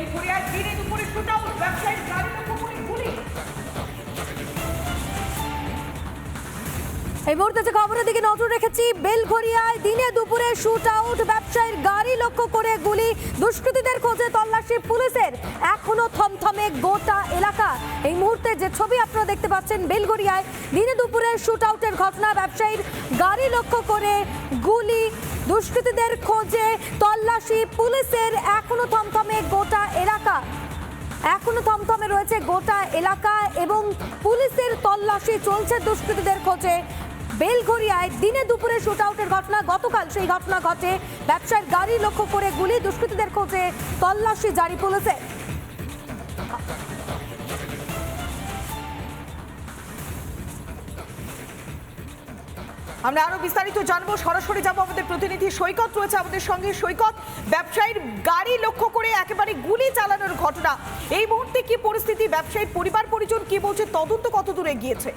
বেলঘরিয়ায় দিনে দুপুরে শুটাউট ব্যবসায়ীর গাড়ি লক্ষ্য করে এই মুহূর্তে যে খবরের দিকে নজর রেখেছি বেলঘরিয়ায় দিনে দুপুরে শুট আউট ব্যবসায়ীর গাড়ি লক্ষ্য করে গুলি। দুষ্কৃতীদের খোঁজে তল্লাশি পুলিশের। এখনও থমথমে গোটা এলাকা। এই মুহূর্তে যে ছবি আপনারা দেখতে পাচ্ছেন বেলঘরিয়ায় দিনে দুপুরে শুট আউটের ঘটনা। ব্যবসায়ীর গাড়ি লক্ষ্য করে গুলি। দুষ্কৃতীদের খোঁজে তল্লাশি পুলিশের। এখনও থমথমে গোটা এলাকা। এখনও থমথমে রয়েছে গোটা এলাকা এবং পুলিশের তল্লাশি চলছে দুষ্কৃতীদের খোঁজে। বেলঘরিয়ায় দিনে দুপুরে শুট আউটের ঘটনা। গতকাল সেই ঘটনা ঘটে। ব্যবসায়ীর গাড়ি লক্ষ্য করে গুলি, দুষ্কৃতীদের খোঁজে তল্লাশি জারি পুলিশের। আমরা আরও বিস্তারিত জানব। সরাসরি যাব আমাদের প্রতিনিধি সৈকত রয়েছে আমাদের সঙ্গে। সৈকত, ব্যবসায়ীর গাড়ি লক্ষ্য করে একেবারে গুলি চালানোর ঘটনা। এই মুহূর্তে কি পরিস্থিতি? ব্যবসায়ীর পরিবার, পরিজন কি বলছে? তদন্ত কত দূরে গিয়েছে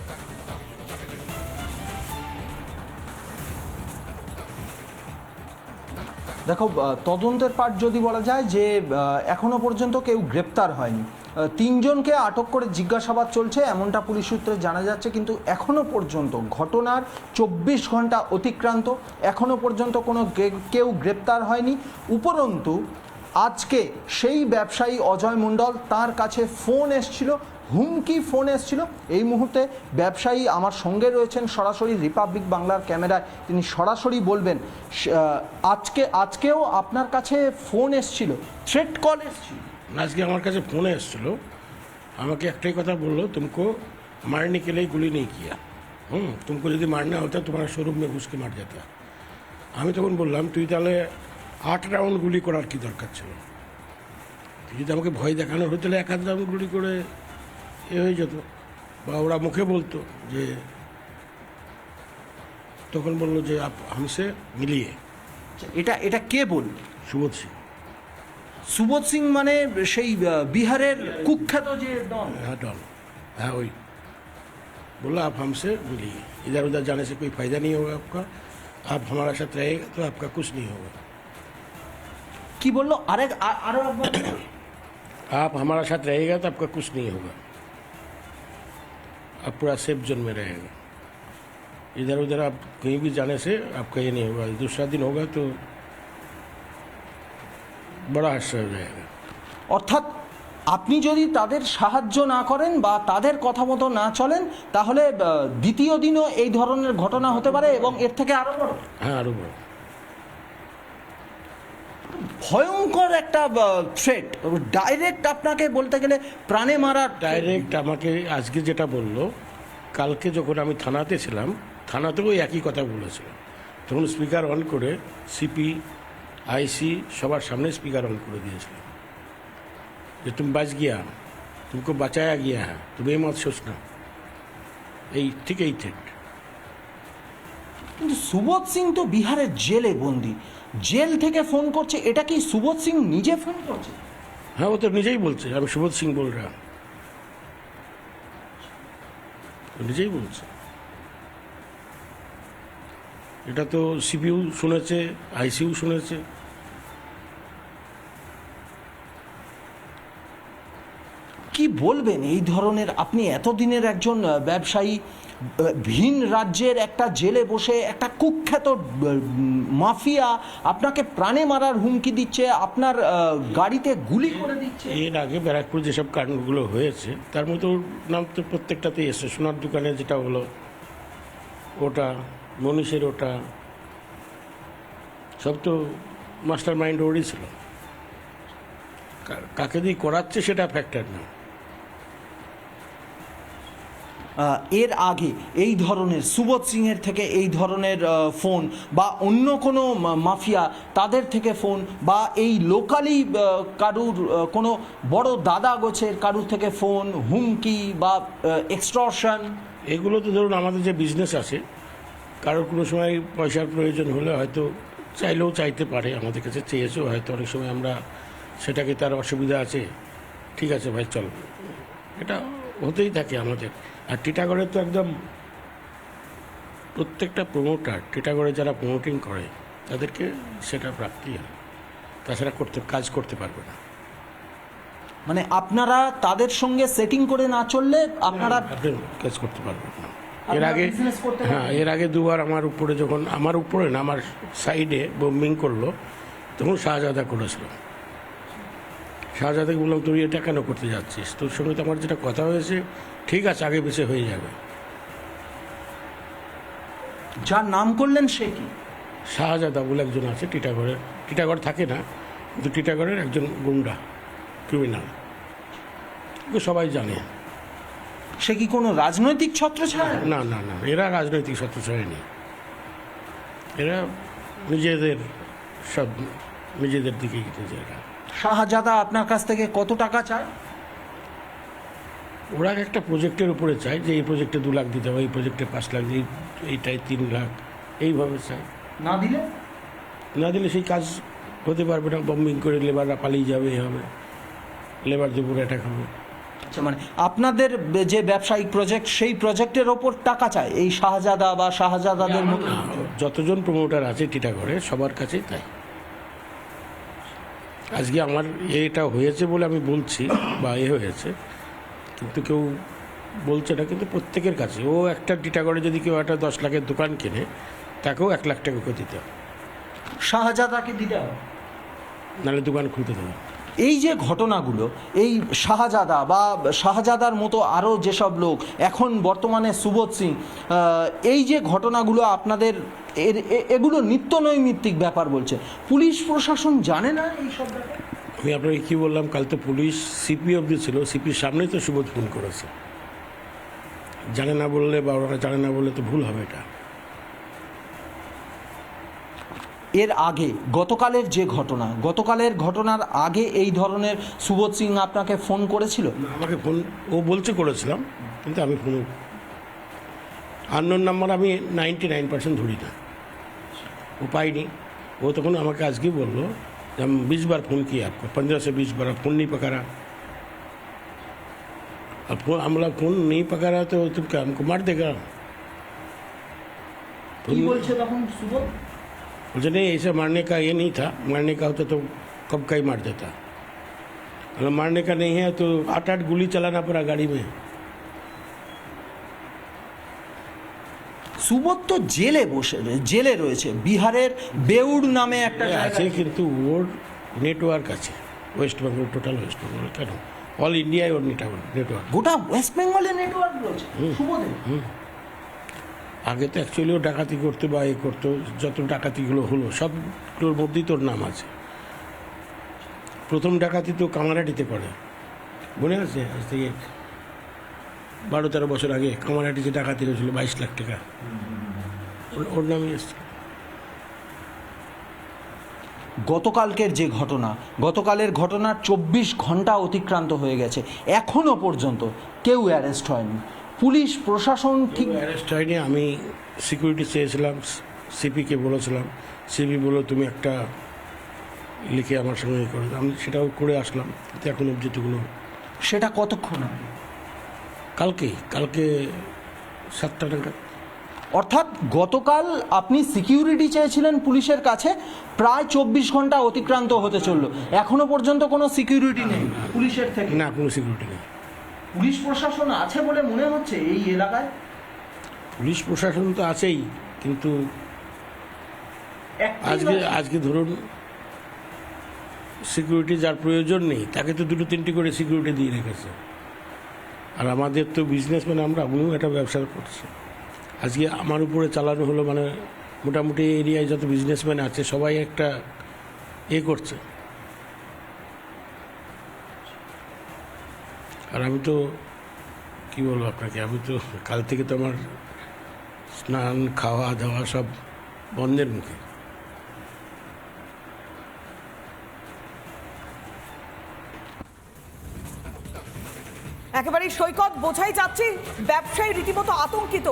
দেখো তদন্তের পার্ট যদি বলা যায় যে আহ, এখনও পর্যন্ত কেউ গ্রেপ্তার হয়নি। তিনজনকে আটক করে জিজ্ঞাসাবাদ চলছে এমনটা পুলিশ সূত্রে জানা যাচ্ছে কিন্তু এখনও পর্যন্ত ঘটনার চব্বিশ ঘণ্টা অতিক্রান্ত। এখনও পর্যন্ত কোনো কেউ গ্রেপ্তার হয়নি। উপরন্তু আজকে সেই ব্যবসায়ী অজয় মণ্ডল তার কাছে ফোন এসছিল হুমকি ফোন এসেছিল। এই মুহূর্তে ব্যবসায়ী আমার সঙ্গে রয়েছেন সরাসরি রিপাবলিক বাংলার ক্যামেরায়। তিনি সরাসরি বলবেন আজকে, আজকেও আপনার কাছে ফোন এসেছিল, থ্রেট কল এসেছিল। আজকে আমার কাছে ফোন এসেছিল। আমাকে একটাই কথা বলল, তুমকো মারনে কে গুলি নেই কিয়া? হুম, তুমকো যদি মারনা হতো, তোমার শোরুম মে ঘুষকে মার যেত আমি তখন বললাম, তুই তাহলে আট রাউন্ড গুলি করার কী দরকার ছিল? তুই যদি আমাকে ভয় দেখানো হতো, তাহলে এক হাত রাউন্ড গুলি করে এ হয়ে যেত বা ওরা মুখে বলতো যে তখন বললো যে আপ হামসে মিলিয়ে এটা এটা কে বল সুবোধ সিং সুবোধ সিং মানে সেই আহ, বিহারের কুখ্যাত যে ডন हाँ डॉन हाँ वही बोला आप हमसे मिलिए इधर उधर जाने से कोई फायदा नहीं होगा आपका आप हमारा साथ रहेगा तो आपका कुछ नहीं होगा কি বললো আরেক আ- আরো একবার বলো। आप हमारा साथ रहेगा तो आपका कुछ नहीं होगा आप पूरा सेफ जोन में रहेगा इधर उधर आप कहीं भी जाने से आपका ये नहीं होगा दूसरा दिन होगा तो बड़ा हादसा हो जाएगा অর্থাৎ আপনি যদি তাদের সাহায্য না করেন বা তাদের কথা মতো না চলেন তাহলে আহ, দ্বিতীয় দিনও এই ধরনের ঘটনা হতে পারে এবং এর থেকে আরো বড় हाँ आरो बड़ा ভয়ঙ্কর একটা থ্রেট ডাইরেক্ট আপনাকে বলতে গেলে প্রাণে মারার ডাইরেক্ট আমাকে আজকে যেটা বলল কালকে যখন আমি থানাতে ছিলাম থানাতেও ওই একই কথা বলেছিল। তখন স্পিকার অন করে সিপি আইসি সবার সামনে স্পিকার অন করে দিয়েছিল। যে তুমি বাঁচ গিয়া তুমকো বাঁচায়া গিয়া হ্যাঁ তুমি এই মত না। এই ঠিক এই থ্রেট কিন্তু সুবোধ সিং তো বিহারের জেলে বন্দি। জেল থেকে ফোন করছে, এটা কি সুবোধ সিং নিজে ফোন করছে? হ্যাঁ ও তো নিজেই বলছে, আমি সুবোধ সিং বল রা নিজেই বলছে। এটা তো সিপিউ শুনেছে আইসিউ শুনেছে কি বলবেন, এই ধরনের আপনি এতদিনের একজন ব্যবসায়ী ভিন রাজ্যের একটা জেলে বসে একটা কুখ্যাত মাফিয়া আপনাকে প্রাণে মারার হুমকি দিচ্ছে, আপনার গাড়িতে গুলি করে দিচ্ছে। এর আগে ব্যারাকপুর যেসব কাণ্ডগুলো হয়েছে, তার মতো নাম তো প্রত্যেকটাতেই এসছে। সোনার দোকানে যেটা হলো, ওটা, মনীষের ওটা, সব তো মাস্টার মাইন্ড ওরই ছিল। কাকে দিয়ে করাচ্ছে সেটা ফ্যাক্টর না এর আগে এই ধরনের সুবোধ সিংয়ের থেকে এই ধরনের ফোন বা অন্য কোনো মাফিয়া তাদের থেকে ফোন বা এই লোকালি কারুর কোনো বড় দাদা গোছের কারুর থেকে ফোন হুমকি বা এক্সটর্শন এগুলো তো ধরুন আমাদের যে বিজনেস আছে, কারোর কোনো সময় পয়সার প্রয়োজন হলে হয়তো চাইলেও চাইতে পারে আমাদের কাছে, চেয়েছেও হয়তো অনেক সময় আমরা সেটাকে তার অসুবিধা আছে। ঠিক আছে ভাই, চল। এটা হতেই থাকে আমাদের। আর টিটাগড়ে তো একদম প্রত্যেকটা প্রমোটার টিটাগড়ে যারা প্রমোটিং করে তাদেরকে সেটা প্রাপ্তি হয়। তাছাড়া করতে কাজ করতে পারবে না। মানে আপনারা তাদের সঙ্গে সেটিং করে না চললে আপনারা কাজ করতে পারবেন না। এর আগে হ্যাঁ এর আগে দুবার আমার উপরে যখন আমার উপরে না আমার সাইডে বোম্বিং করল তখন শাহজাদা করেছিল। শাহজাদাকে বললাম তুই এটা কেন করতে যাচ্ছিস? তোর সঙ্গে তো আমার যেটা কথা হয়েছে ঠিক আছে আগে পিছিয়ে হয়ে যাবে। যার নাম করলেন সে কি? শাহজাদা বলে একজন আছে টিটাগড়ের। টিটাগড় থাকে না কিন্তু টিটাগড়ের একজন গুন্ডা ক্রিমিনাল ওকে সবাই জানে। সে কি কোনো রাজনৈতিক ছত্র ছত্রছায়া না না না এরা রাজনৈতিক সত্যছয় নেই এরা নিজেদের সব নিজেদের দিকে গেছে এরা। শাহজাদা আপনার কাছ থেকে কত টাকা চায়? ওরা একটা প্রজেক্টের উপরে চায় যে এই প্রজেক্টে দু লাখ দিতে হবে এই প্রজেক্টে পাঁচ লাখ এই এইটাই তিন লাখ এইভাবে চায়। না দিলে? না দিলে সেই কাজ হতে পারবে না বম্বিং করে লেবাররা পালিয়ে যাবে এই হবে। লেবার দুপুরে অ্যাটাক হবে। আচ্ছা মানে আপনাদের যে ব্যবসায়িক প্রজেক্ট সেই প্রজেক্টের ওপর টাকা চায় এই শাহজাদা বা শাহজাদাদের মতো যতজন প্রমোটার আছে টিটাগড়ে সবার কাছেই তাই। আজকে আমার এটা হয়েছে বলে আমি বলছি বা এ হয়েছে কিন্তু কেউ বলছে না কিন্তু প্রত্যেকের কাছে। ও একটা টিটাগড়ে যদি কেউ একটা দশ লাখের দোকান কেনে তাকেও এক লাখ টাকা করে দিতে হবে। শাহজাদাকে দিতে হবে। নাহলে দোকান খুলতে দেবে এই যে ঘটনাগুলো, এই শাহজাদা বা শাহজাদার মতো আরও যেসব লোক, এখন বর্তমানে সুবোধ সিং এই যে ঘটনাগুলো আপনাদের, এর এগুলো নিত্য নৈমিত্তিক ব্যাপার বলছে। পুলিশ প্রশাসন জানে না এই সব ব্যাপার? আমি আপনাকে কী বললাম, কাল তো পুলিশ সিপি অবধি ছিল, সিপির সামনেই তো সুবোধ ফোন করেছে। জানে না বললে বা ওরা জানে না বললে তো ভুল হবে এটা। এর আগে গতকালের যে ঘটনা গতকালের ঘটনার আগে এই ধরনের সুবোধ সিং আপনাকে ফোন করেছিল আমাকে ফোন ও বলছে করেছিলাম কিন্তু আমি ফোন আননোন নাম্বার আমি নাইনটি নাইন পার্সেন্ট ধরি না ও পাইনি ও তখন আমাকে আজকে বললো যে हम बीस बार फ़ोन किया आपको पंद्रह से बीस बार आप फ़ोन नहीं पकड़ा अब फोन हम लोग फ़ोन नहीं पकड़ा तो तुम क्या हमको मार देगा কি বলছে তখন সুবোধ बोलते नहीं ऐसे मारने का ये नहीं था मारने का होता तो कब का ही मार देता अगर मारने का नहीं है तो आठ आठ गोली चलाना पड़ा गाड़ी में সুবোধ তো জেলে বসে জেলে রয়েছে বিহারের বেউড় নামে একটা আছে জায়গায় কিন্তু ওর নেটওয়ার্ক আছে West Bengal total West Bengal কেন অল ইন্ডিয়ায় ওর নেটওয়ার্ক নেটওয়ার্ক গোটা ওয়েস্ট বেঙ্গলে নেটওয়ার্ক রয়েছে সুবোধের আগে তো অ্যাকচুয়ালি ও ডাকাতি করতো বা এ করতো, যত ডাকাতিগুলো হলো, সবগুলোর মধ্যেই তোর নাম আছে। প্রথম ডাকাতি তো কামারাটিতে করে। মনে আছে? আজ থেকে বারো তেরো বছর আগে কামারাটিতে ডাকাতি হয়েছিল বাইশ লাখ টাকা। ওর- নামই এসছে। গতকালকের যে ঘটনা, গতকালের ঘটনার চব্বিশ ঘণ্টা অতিক্রান্ত হয়ে গেছে। এখনও পর্যন্ত কেউ অ্যারেস্ট হয়নি। পুলিশ প্রশাসন ঠিক অ্যারেস্ট হয়নি আমি সিকিউরিটি চেয়েছিলাম সিপিকে বলেছিলাম সিপি বলল তুমি একটা লিখে আমার সঙ্গে ইয়ে করে আমি সেটাও করে আসলাম এখন যেটুকুনো সেটা কতক্ষণ কালকে কালকে সাতটা টাকা অর্থাৎ গতকাল আপনি সিকিউরিটি চেয়েছিলেন পুলিশের কাছে প্রায় চব্বিশ ঘণ্টা অতিক্রান্ত হতে চলল। এখনও পর্যন্ত কোনো সিকিউরিটি নেই পুলিশের থেকে? না কোনো সিকিউরিটি নেই। পুলিশ প্রশাসন আছে বলে মনে হচ্ছে এই এলাকায়? পুলিশ প্রশাসন তো আছেই কিন্তু আজকে আজকে ধরুন সিকিউরিটি যার প্রয়োজন নেই তাকে তো দুটো তিনটি করে সিকিউরিটি দিয়ে রেখেছে। আর আমাদের তো বিজনেসম্যান আমরা আমিও একটা ব্যবসা করছি। আজকে আমার উপরে চালানো হলো মানে মোটামুটি এরিয়ায় যত বিজনেসম্যান আছে সবাই একটা এ করছে। আর আমি তো, কী বলব আপনাকে, আমি তো কাল থেকে তো আমার স্নান, খাওয়া, দাওয়া সব বন্ধের মুখে। একেবারে সৈকত বোঝাই যাচ্ছে, ব্যবসায়ী রীতিমতো আতঙ্কিত।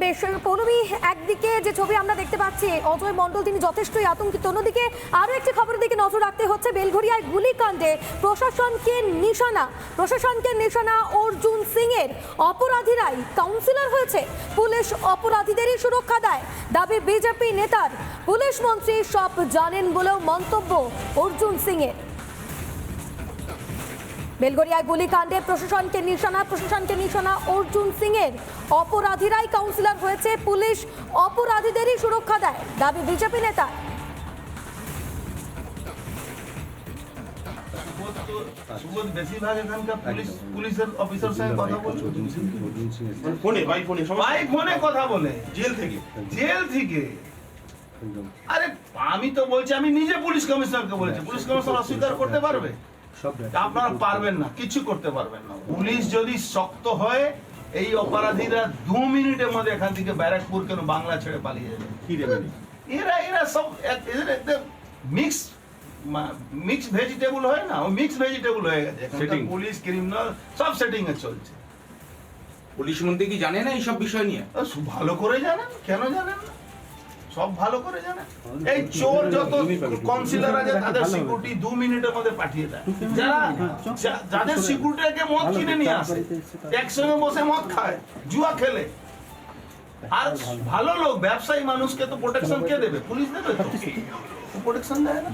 বেশ পৌলমী, একদিকে যে ছবি আমরা দেখতে পাচ্ছি, অজয় মণ্ডল, তিনি যথেষ্টই আতঙ্কিত। অন্যদিকে আরও একটি খবরের দিকে নজর রাখতে হচ্ছে বেলঘরিয়ায় গুলিকাণ্ডে। প্রশাসনকে নিশানা প্রশাসনকে নিশানা অর্জুন সিং এর অপরাধীরাই কাউন্সিলর হয়েছে। পুলিশ অপরাধীদেরই সুরক্ষা দেয়। দাবি বিজেপি নেতার। পুলিশ মন্ত্রী সব জানেন বলেও মন্তব্য অর্জুন সিং এর বেলগড়িয়ায় গুলিকাণ্ডে প্রশাসনকে নিশানা প্রশাসনকে নিশানা অর্জুন সিং এর অপরাধীরাই কাউন্সিলর হয়েছে পুলিশ অপরাধীদেরই সুরক্ষা দেয় দাবি বিজেপি নেতা। সুবোধ বেশিরভাগ এখানকার পুলিশ পুলিশের অফিসার কথা ফোনে ভাই ফোনে সবাই ফোনে কথা বলে। জেল থেকে। জেল থেকে। আরে আমি তো বলছি আমি নিজে পুলিশ কমিশনারকে বলেছি। পুলিশ কমিশনার অস্বীকার করতে পারবে? আপনারা পারবেন না কিছু করতে পারবেন না। পুলিশ যদি শক্ত হয় এই অপরাধীরা দু মিনিটের মধ্যে এখান থেকে ব্যারাকপুর কেন বাংলা ছেড়ে পালিয়ে যাবে কি দেবেন এরা এরা সব মিক্স মিক্স ভেজিটেবল হয় না মিক্স ভেজিটেবল হয়ে গেছে. পুলিশ ক্রিমিনাল সব সেটিং এ চলছে। পুলিশ মন্ত্রী কি জানে না এইসব বিষয় নিয়ে? ভালো করে জানেন কেন জানেন না? সব ভালো করে জানে এই চোর যত কাউন্সিলর আছে তাদের সিকিউরিটি দু মিনিটের মধ্যে পাঠিয়ে দেয়। যারা যাদের সিকিউরিটিকে মদ কিনে নিয়ে আসে একসঙ্গে বসে মদ খায় জুয়া খেলে। আর ভালো লোক ব্যবসায়ী মানুষকে তো প্রোটেকশন কে দেবে? পুলিশ দেবে তো? প্রোটেকশন দেয় না।